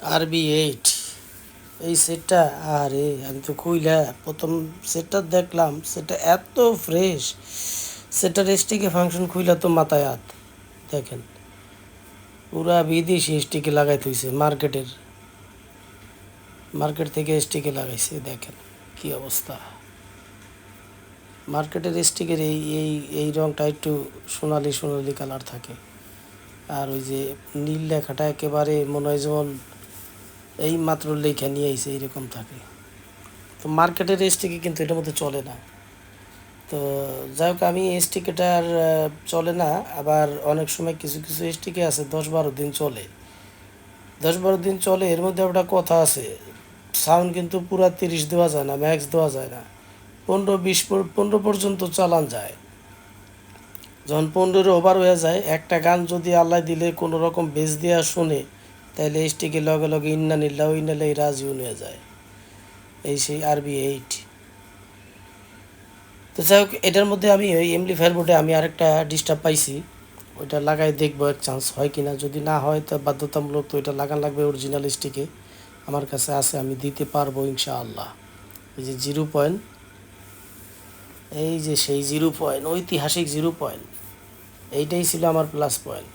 আরবি এইট এই সেটটা, আরে, আমি তো খুইলা প্রথম সেটটা দেখলাম, সেটা এত ফ্রেশ সেটার স্টিকে ফাংশন খুইলা তো মাথায় দেখেন, পুরা বিদেশি স্টিকে লাগাই থইছে মার্কেটের। মার্কেট থেকে স্টিকে লাগাইছে, দেখেন কি অবস্থা। মার্কেটের স্টিকের এই এই এই রঙটা একটু সোনালি সোনালি কালার থাকে। আর ওই যে নীল লেখাটা একেবারে মনে হয় যেমন এই মাত্র লেখা নিয়ে আইছে এইরকম থাকে। তো মার্কেটের স্টিকে কিন্তু এটার মধ্যে চলে না। তো যাই হোক, আমি স্টিকেটার চলে না। আবার অনেক সময় কিছু কিছু স্টিকে আছে, দশ বারো দিন চলে। দশ বারো দিন চলে, এর মধ্যে একটা কথা আছে। সাউন্ড কিন্তু পুরা তিরিশ দেওয়া যায় না ম্যাক্স দেওয়া যায় না। পনেরো, বিশ পনেরো পর্যন্ত চালান যায়। যখন পনেরো ওভার হয়ে যায়, একটা গান যদি আল্লাহ দিলে কোনো রকম বেস দেওয়া শুনে তাহলে স্টিকে লগে লগে ইন্না নিল্লা ইন্নালে রাজিও নিয়ে যায়। এই সেই আরবি এইট। তো যাই হোক, এটার মধ্যে আমি ওই এমপ্লিফায়ার বোর্ডে আমি আরেকটা ডিস্টার্ব পাইছি। ওইটা লাগাই দেখব এক চান্স হয় কি না যদি না হয়, তো বাধ্যতামূলক তো ওইটা লাগান লাগবে অরিজিনাল স্টিকে আমার কাছে আছে, আমি দিতে পারব ইনশাআল্লাহ। এই যে জিরো পয়েন্ট এই যে সেই জিরো পয়েন্ট ঐতিহাসিক জিরো পয়েন্ট এইটাই ছিল আমার প্লাস পয়েন্ট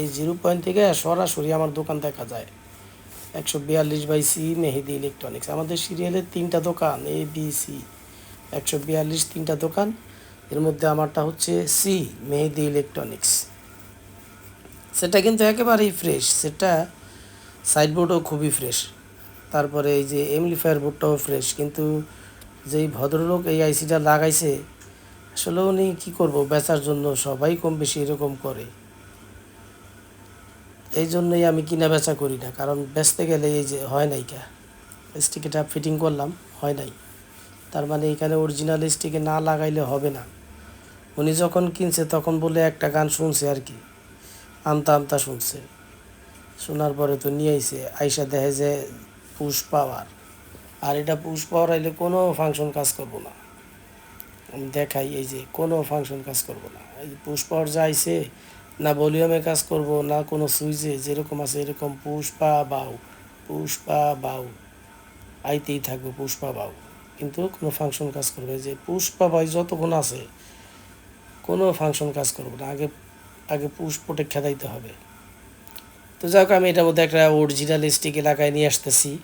এই জিরো পয়েন্ট থেকে সরাসরি আমার দোকান দেখা যায়। একশো বিয়াল্লিশ বাই সি, মেহেদি ইলেকট্রনিক্স আমাদের সিরিয়ালের তিনটা দোকান এ বি সি একশো বিয়াল্লিশ তিনটা দোকান। এর মধ্যে আমারটা হচ্ছে সি মেহেদি ইলেকট্রনিক্স সেটা কিন্তু একেবারেই ফ্রেশ সেটা সাইডবোর্ডও খুবই ফ্রেশ তারপরে এই যে এমলিফায়ার বোর্ডটাও ফ্রেশ কিন্তু যেই ভদ্রলোক এই আইসিটা লাগাইছে, আসলে উনি কী করব? বেচার জন্য সবাই কম বেশি এরকম করে। এই জন্যই আমি কিনা বেচা করি না, কারণ বেচতে গেলে এই যে হয় নাই কা। স্টিকেটা ফিটিং করলাম, হয় নাই। তার মানে এখানে অরিজিনাল স্টিকে না লাগাইলে হবে না। উনি যখন কিনছে তখন বলে একটা গান শুনছে আর কি, আমতা আমতা শুনছে। শোনার পরে তো নিয়ে আইসে আইসা দেখে যে পুষ পাওয়ার আর এটা পুষ পাওয়ার আইলে কোনো ফাংশন কাজ করব না। আমি দেখাই, এই যে কোনো ফাংশন কাজ করব না। এই পুষ পাওয়ার যা আইসে না ভলিউমে কাজ করব, না কোনো সুইচে, যেরকম আছে এরকম পুষ্পা বাউ পুষ্পা বাউ। আইতেই থাকবে পুষ্পা বাউ। কিন্তু কোনো ফাংশন কাজ করবে যে পুষ্পা বাই যতক্ষণ আছে, কোনো ফাংশন কাজ করব না। আগে আগে পুষ্পটে খেদাইতে হবে। তো যাই হোক, আমি এটার মধ্যে একটা অরিজিনাল স্টিক এলাকায় নিয়ে আসতেছি।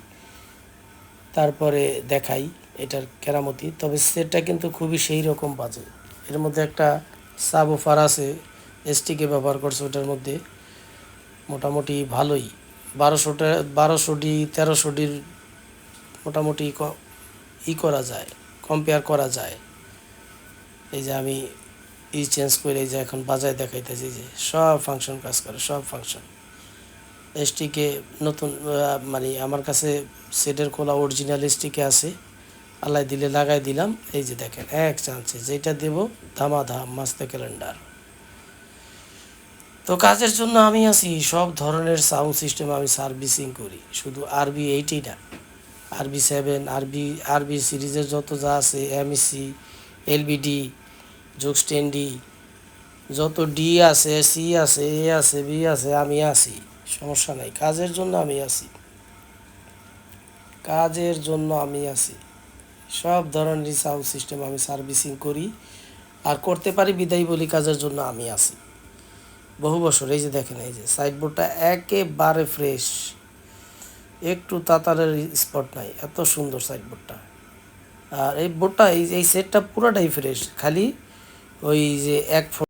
তারপরে দেখাই এটার কেরামতি। তবে সেটটা কিন্তু খুবই সেই রকম বাজে। এর মধ্যে একটা সাবওফার আছে। এসটিকে ব্যবহার করছে ওটার মধ্যে, মোটামুটি ভালোই। বারোশোটা বারোশো ডি তেরোশো ডির মোটামুটি ই করা যায় কম্পেয়ার করা যায়। এই যে আমি ই চেঞ্জ করে এই যে এখন বাজায় দেখাইতেছি যে সব ফাংশন কাজ করে, সব ফাংশন এসটিকে নতুন মানে আমার কাছে সেটের খোলা অরিজিনাল এসটিকে আছে। আল্লাহ দিলে লাগাই দিলাম, এই যে দেখেন, এক চান্সে যেটা দেব, ধামাধাম মাস্তে ক্যালেন্ডার তো কাজের জন্য আমি আছি, সব ধরনের সাউন্ড সিস্টেম আমি সার্ভিসিং করি। শুধু আরবি এইটই না আরবি সেভেন আরবি আরবি সিরিজের যত যা আছে এমএসি এলবিডি জোক্সটেন্ডি যত ডি আছে সি আছে এ আছে বি আছে, আমি আছি, সমস্যা নাই। কাজের জন্য আমি আছি। কাজের জন্য আমি আছি। সব ধরনের সাউন্ড সিস্টেম আমি সার্ভিসিং করি। আর করতে পারি বিদায় বলি, কাজের জন্য আমি আছি। বহু বছর, এই যে দেখেন, এই যে সাইডবোর্ডটা একেবারে ফ্রেশ। একটু তাতারের স্পট নাই, এত সুন্দর সাইডবোর্ডটা। আর এই বোর্ডটা, এই এই সেটটা পুরোটাই ফ্রেশ, খালি ওই যে এক